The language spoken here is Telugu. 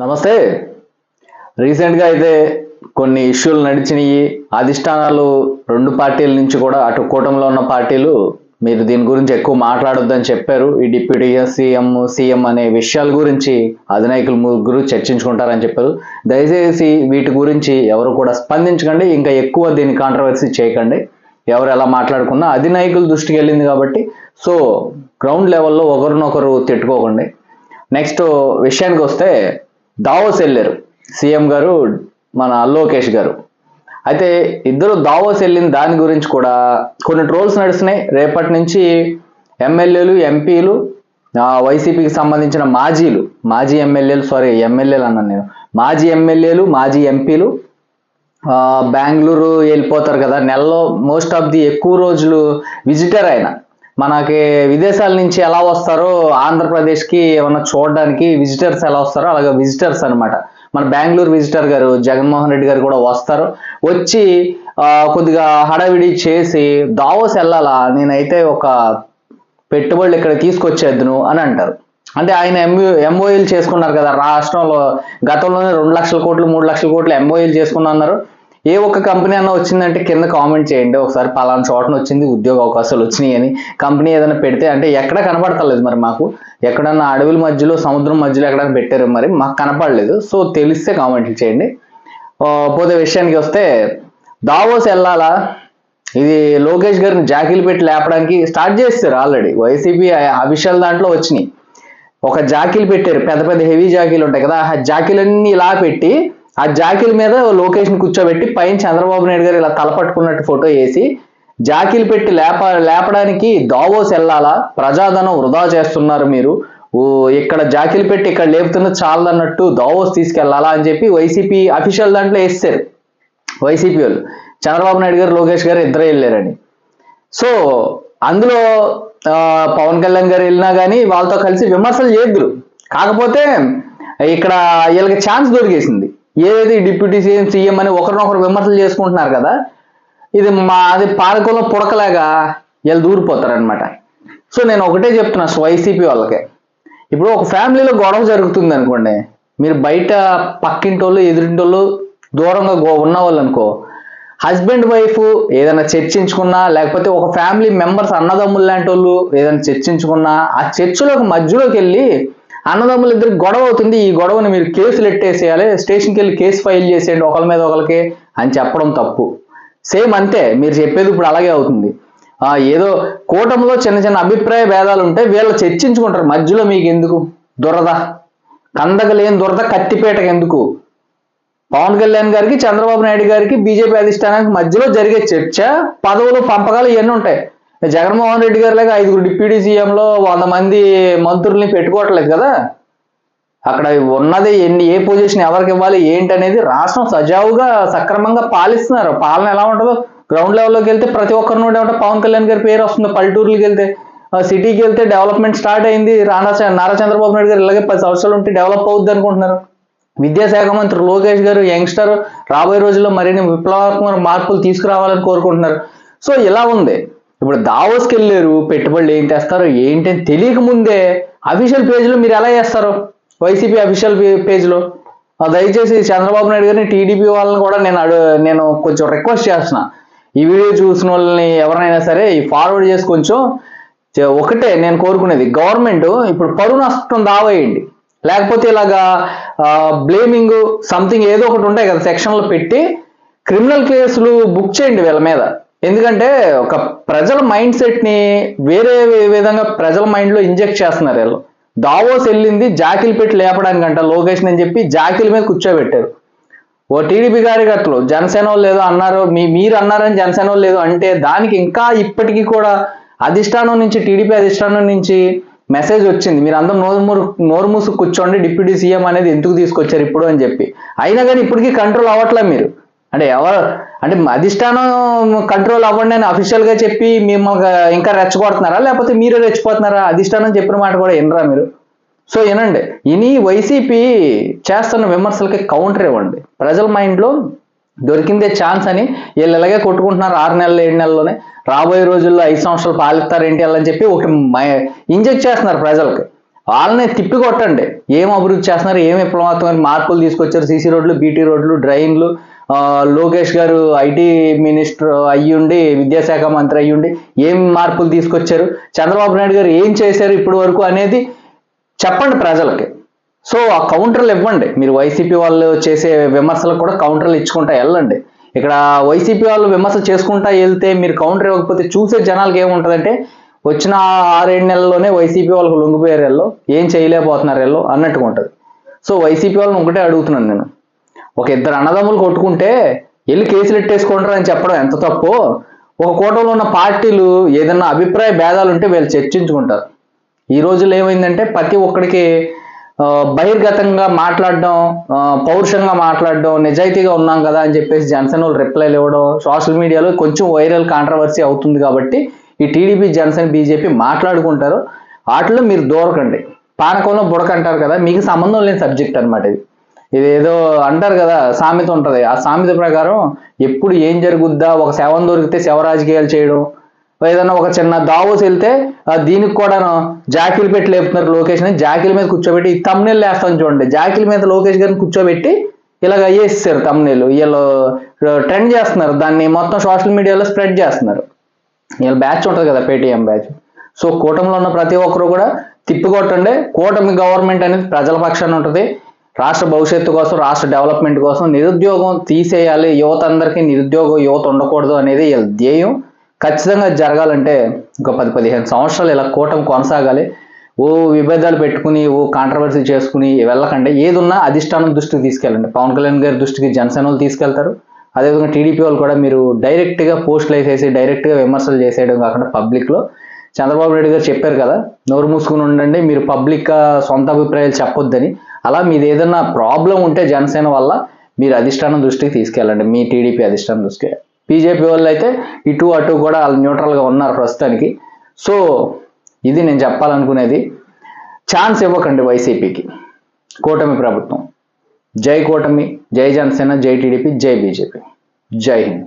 నమస్తే. రీసెంట్గా అయితే కొన్ని ఇష్యూలు నడిచినాయి. అధిష్టానాలు రెండు పార్టీల నుంచి కూడా అటు కూటమిలో ఉన్న పార్టీలు మీరు దీని గురించి ఎక్కువ మాట్లాడొద్దని చెప్పారు. ఈ డిప్యూటీ సీఎం సీఎం అనే విషయాల గురించి అధినాయకులు ముగ్గురు చర్చించుకుంటారని చెప్పారు. దయచేసి వీటి గురించి ఎవరు కూడా స్పందించకండి. ఇంకా ఎక్కువ దీన్ని కాంట్రవర్సీ చేయకండి. ఎవరు ఎలా మాట్లాడుకున్నా అధినాయకుల దృష్టికి వెళ్ళింది కాబట్టి. సో గ్రౌండ్ లెవెల్లో ఒకరినొకరు తిట్టుకోకండి. నెక్స్ట్ విషయానికి వస్తే దావోస్ వెళ్ళారు. సీఎం గారు మన లోకేష్ గారు. అయితే ఇద్దరు దావోస్ వెళ్ళిన దాని గురించి కూడా కొన్ని ట్రోల్స్ నడుస్తున్నాయి. రేపటి నుంచి ఎమ్మెల్యేలు ఎంపీలు వైసీపీకి సంబంధించిన మాజీలు మాజీ ఎమ్మెల్యేలు సారీ ఎమ్మెల్యేలు అన్నాను నేను. మాజీ ఎమ్మెల్యేలు మాజీ ఎంపీలు బెంగళూరు వెళ్ళిపోతారు కదా. నెలలో మోస్ట్ ఆఫ్ ది ఎక్కువ రోజులు విజిటర్ అయినా మనకి విదేశాల నుంచి ఎలా వస్తారో ఆంధ్రప్రదేశ్కి ఏమన్నా చూడడానికి విజిటర్స్ ఎలా వస్తారో అలాగే విజిటర్స్ అనమాట మన బెంగళూరు విజిటర్ గారు జగన్మోహన్ రెడ్డి గారు కూడా వస్తారు. వచ్చి కొద్దిగా హడావిడి చేసి దావోస్ వెళ్ళాలా? నేనైతే ఒక పెట్టుబడులు ఇక్కడ తీసుకొచ్చేద్దును అని అంటారు. అంటే ఆయన ఎంఓ ఎంఓఈలు చేసుకున్నారు కదా రాష్ట్రంలో గతంలోనే రెండు లక్షల కోట్లు మూడు లక్షల కోట్లు ఎంఓఈలు చేసుకున్నా అన్నారు ఏ ఒక్క కంపెనీ అన్న వచ్చిందంటే కింద కామెంట్ చేయండి. ఒకసారి పలానా చోటన వచ్చింది ఉద్యోగ అవకాశాలు వచ్చినాయి అని. కంపెనీ ఏదైనా పెడితే అంటే ఎక్కడ కనపడతలేదు మరి మాకు. ఎక్కడన్నా అడవుల మధ్యలో సముద్రం మధ్యలో ఎక్కడైనా పెట్టారు మరి మాకు కనపడలేదు. సో తెలిస్తే కామెంట్లు చేయండి. పోతే విషయానికి వస్తే దావోస్ వెళ్ళాలా? ఇది లోకేష్ గారిని జాకీలు పెట్టి లేపడానికి స్టార్ట్ చేస్తారు ఆల్రెడీ. వైసీపీ అఫీషియల్ దాంట్లో వచ్చినాయి. ఒక జాకీలు పెట్టారు. పెద్ద పెద్ద హెవీ జాకీలు ఉంటాయి కదా ఆ జాకీలన్నీ ఇలా పెట్టి ఆ జాకిల్ మీద లోకేష్ని కూర్చోబెట్టి పైన చంద్రబాబు నాయుడు గారు ఇలా తలపట్టుకున్నట్టు ఫోటో వేసి జాకీలు పెట్టి లేప లేపడానికి దావోస్ వెళ్ళాలా? ప్రజాధనం వృధా చేస్తున్నారు మీరు. ఓ ఇక్కడ జాకీలు పెట్టి ఇక్కడ లేపుతున్న చాలదన్నట్టు దావోస్ తీసుకెళ్ళాలా అని చెప్పి వైసీపీ అఫీషియల్ దాంట్లో వేస్తారు. వైసీపీ వాళ్ళు. చంద్రబాబు నాయుడు గారు లోకేష్ గారు ఇద్దరే వెళ్ళారని. సో అందులో పవన్ కళ్యాణ్ గారు వెళ్ళినా కానీ వాళ్ళతో కలిసి విమర్శలు చేద్దరు కాకపోతే ఇక్కడ వీళ్ళకి ఛాన్స్ దొరికేసింది. ఏది డిప్యూటీ సీఎం సీఎం అని ఒకరినొకరు విమర్శలు చేసుకుంటున్నారు కదా ఇది మా అది పాలకుల్లో పుడకలాగా వీళ్ళు దూరిపోతారనమాట సో నేను ఒకటే చెప్తున్నా వైసీపీ వాళ్ళకి. ఇప్పుడు ఒక ఫ్యామిలీలో గొడవ జరుగుతుంది అనుకోండి మీరు బయట పక్కింటోళ్ళు ఎదురింటోళ్ళు దూరంగా గో- ఉన్న వాళ్ళు అనుకో హస్బెండ్ వైఫ్ ఏదైనా చర్చించుకున్నా లేకపోతే ఒక ఫ్యామిలీ మెంబర్స్ అన్నదమ్ములు లాంటి వాళ్ళు ఏదైనా చర్చించుకున్నా ఆ చర్చలోకి మధ్యలోకి వెళ్ళి అన్నదమ్ములు ఇద్దరు గొడవ అవుతుంది. ఈ గొడవని మీరు కేసులు ఎట్టేసేయాలి. స్టేషన్కి వెళ్ళి కేసు ఫైల్ చేసేయండి ఒకరి మీద ఒకరికి అని చెప్పడం తప్పు. సేమ్ అంతే. మీరు చెప్పేది ఇప్పుడు అలాగే అవుతుంది. ఏదో కూటమిలో చిన్న చిన్న అభిప్రాయ భేదాలు ఉంటే వీళ్ళు చర్చించుకుంటారు. మధ్యలో మీకు ఎందుకు దురద? కందక లేని దురద కత్తిపేటకు ఎందుకు? పవన్ కళ్యాణ్ గారికి చంద్రబాబు నాయుడు గారికి బీజేపీ అధిష్టానానికి మధ్యలో జరిగే చర్చ పదవులు పంపకాలు ఇవన్నీ ఉంటాయి. జగన్మోహన్ రెడ్డి గారు లాగా ఐదుగురు డిప్యూటీ సీఎంలో వంద మంది మంత్రుల్ని పెట్టుకోవట్లేదు కదా? అక్కడ ఉన్నది ఎన్ని ఏ పొజిషన్ ఎవరికి ఇవ్వాలి ఏంటి అనేది రాష్ట్రం సజావుగా సక్రమంగా పాలిస్తున్నారు. పాలన ఎలా ఉంటుందో గ్రౌండ్ లెవెల్లోకి వెళ్తే ప్రతి ఒక్కరి నుండి ఏమంటే పవన్ కళ్యాణ్ గారి పేరు వస్తుంది. పల్లెటూరులకి వెళ్తే సిటీకి వెళ్తే డెవలప్మెంట్ స్టార్ట్ అయింది. రానా నారా చంద్రబాబు నాయుడు గారు ఇలాగే పది సంవత్సరాలు ఉంటే డెవలప్ అవుద్ది అనుకుంటున్నారు. విద్యాశాఖ మంత్రి లోకేష్ గారు యంగ్స్టర్ రాబోయే రోజుల్లో మరిన్ని విప్లవాత్మక మార్పులు తీసుకురావాలని కోరుకుంటున్నారు. సో ఇలా ఉంది. ఇప్పుడు దావోస్కి వెళ్ళారు పెట్టుబడులు ఏం తెస్తారు ఏంటి అని తెలియక ముందే అఫీషియల్ పేజ్లో మీరు ఎలా చేస్తారు? వైసీపీ అఫీషియల్ పేజ్లో? దయచేసి చంద్రబాబు నాయుడు గారిని టీడీపీ వాళ్ళని కూడా నేను అడు నేను కొంచెం రిక్వెస్ట్ చేస్తున్నా. ఈ వీడియో చూసిన వాళ్ళని ఎవరైనా సరే ఈ ఫార్వర్డ్ చేసి కొంచెం ఒకటే నేను కోరుకునేది గవర్నమెంట్ ఇప్పుడు పరువు నష్టం దావేయండి. లేకపోతే ఇలాగా బ్లేమింగ్ సంథింగ్ ఏదో ఒకటి ఉంటాయి కదా సెక్షన్లో పెట్టి క్రిమినల్ కేసులు బుక్ చేయండి వీళ్ళ మీద. ఎందుకంటే ఒక ప్రజల మైండ్ సెట్ని వేరే విధంగా ప్రజల మైండ్లో ఇంజెక్ట్ చేస్తున్నారు వీళ్ళు. దావోస్ వెళ్ళింది జాకిలు పెట్టి లేపడానికంట లోకేష్ అని చెప్పి జాకిల్ మీద కూర్చోబెట్టారు. ఓ టీడీపీ కార్యకర్తలు జనసేన వాళ్ళు ఏదో అన్నారు మీ మీరు అన్నారని జనసేన వాళ్ళు ఏదో అంటే దానికి ఇంకా ఇప్పటికీ కూడా అధిష్టానం నుంచి టీడీపీ అధిష్టానం నుంచి మెసేజ్ వచ్చింది. మీరు అందరం నోరు నోరుమూసు నోరు కూర్చోండి డిప్యూటీ సీఎం అనేది ఎందుకు తీసుకొచ్చారు ఇప్పుడు అని చెప్పి. అయినా కానీ ఇప్పటికీ కంట్రోల్ అవ్వట్లే మీరు. అంటే ఎవరు అంటే అధిష్టానం కంట్రోల్ అవ్వండి అని అఫీషియల్గా చెప్పి మిమ్మల్ని ఇంకా రెచ్చగొడుతున్నారా? లేకపోతే మీరే రెచ్చిపోతున్నారా? అధిష్టానం చెప్పిన మాట కూడా వినరా మీరు? సో వినండి. ఇని వైసీపీ చేస్తున్న విమర్శలకి కౌంటర్ ఇవ్వండి. ప్రజల మైండ్లో దొరికిందే ఛాన్స్ అని వీళ్ళు ఇలాగే కొట్టుకుంటున్నారు ఆరు నెలలు ఏడు నెలల్లోనే. రాబోయే రోజుల్లో ఐదు సంవత్సరాలు పాలిస్తారు ఏంటి అని చెప్పి ఒకటి ఇంజెక్ట్ చేస్తున్నారు ప్రజలకి. వాళ్ళని తిప్పి కొట్టండి ఏం అభివృద్ధి చేస్తున్నారు? ఏం విప్లవాత్మకమైన మార్పులు తీసుకొచ్చారు? సీసీ రోడ్లు బీటీ రోడ్లు డ్రైన్లు లోకేష్ గారు ఐటీ మినిస్టర్ అయ్యుండి విద్యాశాఖ మంత్రి అయ్యుండి ఏం మార్పులు తీసుకొచ్చారు? చంద్రబాబు నాయుడు గారు ఏం చేశారు ఇప్పటి వరకు అనేది చెప్పండి ప్రజలకి. సో ఆ కౌంటర్లు ఇవ్వండి. మీరు వైసీపీ వాళ్ళు చేసే విమర్శలకు కూడా కౌంటర్లు ఇచ్చుకుంటా వెళ్ళండి. ఇక్కడ వైసీపీ వాళ్ళు విమర్శలు చేసుకుంటా వెళ్తే మీరు కౌంటర్ ఇవ్వకపోతే చూసే జనాలకి ఏముంటుందంటే వచ్చిన ఆరేడు నెలల్లోనే వైసీపీ వాళ్ళకు లొంగిపోయారు ఎల్లో ఏం చేయలేకపోతున్నారు ఎల్లో అన్నట్టుగా ఉంటుంది. సో వైసీపీ వాళ్ళని ఒకటే అడుగుతున్నాను నేను. ఒక ఇద్దరు అన్నదమ్ములు కొట్టుకుంటే వెళ్ళి కేసులు ఎట్టేసుకుంటారు అని చెప్పడం ఎంత తప్పు? ఒక కూటమిలో ఉన్న పార్టీలు ఏదన్నా అభిప్రాయ భేదాలు ఉంటే వీళ్ళు చర్చించుకుంటారు. ఈ రోజుల్లో ఏమైందంటే ప్రతి ఒక్కడికి బహిర్గతంగా మాట్లాడడం పౌరుషంగా మాట్లాడడం నిజాయితీగా ఉన్నాం కదా అని చెప్పేసి జనసేన వాళ్ళు రిప్లైలు ఇవ్వడం సోషల్ మీడియాలో కొంచెం వైరల్ కాంట్రవర్సీ అవుతుంది కాబట్టి ఈ టీడీపీ జనసేన బీజేపీ మాట్లాడుకుంటారు. వాటిలో మీరు దూరకండి. పానకంలో బుడక అంటారు కదా మీకు సంబంధం లేని సబ్జెక్ట్ అనమాట ఇది. ఇదేదో అంటారు కదా సామెత ఉంటుంది. ఆ సామెత ప్రకారం ఎప్పుడు ఏం జరుగుద్దా ఒక శవం దొరికితే శవ రాజకీయాలు చేయడం ఏదైనా ఒక చిన్న దావోస్ వెళ్తే ఆ దీనికి కూడాను జాకీలు పెట్టి లేపుతున్నారు లోకేష్ని జాకీల మీద కూర్చోబెట్టి తమ్నేళ్ళు వేస్తాను చూడండి. జాకిల్ మీద లోకేష్ గారిని కూర్చోబెట్టి ఇలాగ వేసేసారు తమ్నేలు వీళ్ళు ట్రెండ్ చేస్తున్నారు. దాన్ని మొత్తం సోషల్ మీడియాలో స్ప్రెడ్ చేస్తున్నారు. వీళ్ళ బ్యాచ్ ఉంటుంది కదా పేటిఎం బ్యాచ్ సో కూటమిలో ఉన్న ప్రతి ఒక్కరు కూడా తిప్పికొట్టండి కూటమి గవర్నమెంట్ అనేది ప్రజల పక్షాన ఉంటుంది. రాష్ట్ర భవిష్యత్తు కోసం రాష్ట్ర డెవలప్మెంట్ కోసం నిరుద్యోగం తీసేయాలి. యువత అందరికీ నిరుద్యోగ యువత ఉండకూడదు అనేది వీళ్ళ ధ్యేయం. ఖచ్చితంగా జరగాలంటే ఒక పది పదిహేను సంవత్సరాలు ఇలా కూటమి కొనసాగాలి. ఓ విభేదాలు పెట్టుకుని ఓ కాంట్రవర్సీ చేసుకుని వెళ్ళకండి. ఏదున్నా అధిష్టానం దృష్టికి తీసుకెళ్ళండి. పవన్ కళ్యాణ్ గారి దృష్టికి జనసేన వాళ్ళు తీసుకెళ్తారు. అదేవిధంగా టీడీపీ వాళ్ళు కూడా మీరు డైరెక్ట్గా పోస్టులు వేసేసి డైరెక్ట్గా విమర్శలు చేసేయడం కాకుండా పబ్లిక్లో చంద్రబాబు నాయుడు గారు చెప్పారు కదా నోరు మూసుకుని ఉండండి మీరు పబ్లిక్ సొంత అభిప్రాయాలు చెప్పొద్దని. అలా మీది ఏదైనా ప్రాబ్లం ఉంటే జనసేన వల్ల మీరు అధిష్టానం దృష్టికి తీసుకెళ్ళండి. మీ టీడీపీ అధిష్టానం దృష్టికి. బీజేపీ వాళ్ళు అయితే ఇటు అటు కూడా వాళ్ళు న్యూట్రల్గా ఉన్నారు ప్రస్తుతానికి. సో ఇది నేను చెప్పాలనుకునేది. ఛాన్స్ ఇవ్వకండి వైసీపీకి. కూటమి ప్రభుత్వం. జై కూటమి జై జనసేన జై టీడీపీ జై బీజేపీ. జై హింద్.